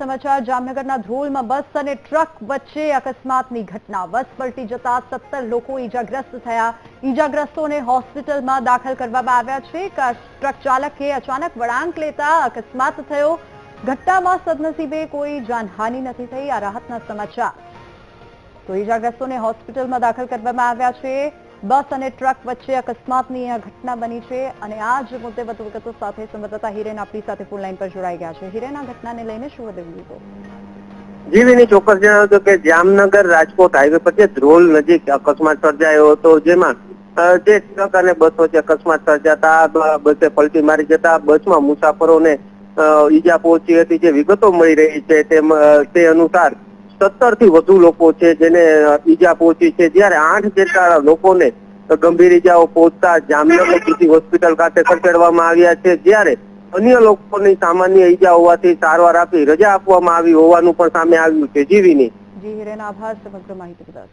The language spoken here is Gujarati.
સમાચાર, જામનગરના ધ્રોલમાં બસ અને ટ્રક વચ્ચે અકસ્માતની ઘટના. બસ પલટી જતા સત્તર લોકો ઈજાગ્રસ્ત થયા. ઈજાગ્રસ્તોને હોસ્પિટલમાં દાખલ કરવામાં આવ્યા છે. ટ્રક ચાલકે અચાનક વળાંક લેતા અકસ્માત થયો. ઘટનામાં સદનસીબે કોઈ જાનહાનિ નથી થઈ. આ રાહતના સમાચાર. તો ઈજાગ્રસ્તોને હોસ્પિટલમાં દાખલ કરવામાં આવ્યા છે. બસ અને ટ્રક વચ્ચે અકસ્માતની આ ઘટના બની છે અને આ જ મુદ્દે વધુ વિગતો સાથે સંવાદદાતા હિરેન આપણી સાથે ફોન લાઈન પર જોડાઈ ગયા છે. હિરેન, આ ઘટનાને લઈને શું વધુ વિગતો? જીવીની ચોક્કસ જણાવ્યું હતું કે જામનગર રાજકોટ હાઈવે પર જે ધ્રોલ નજીક અકસ્માત સર્જાયો હતો, જેમાં જે ટ્રક અને બસ વચ્ચે અકસ્માત સર્જાતા બસે પલટી મારી જતા બસમાં મુસાફરોને ઈજા પહોંચી હતી. જે વિગતો મળી રહી છે તેમ તે અનુસાર સત્તરથી વધુ લોકો છે જેને ઈજા પહોંચી છે. જ્યારે આઠ જેટલા લોકોને ગંભીર ઈજાઓ પહોંચતા જામનગર સિટી હોસ્પિટલ ખાતે ખસેડવામાં આવ્યા છે. જ્યારે અન્ય લોકોની સામાન્ય ઈજા હોવાથી સારવાર આપી રજા આપવામાં આવી હોવાનું પણ સામે આવ્યું છે. જીવીની જી, હિરેન, આભાર. સમગ્ર માહિતી બદલ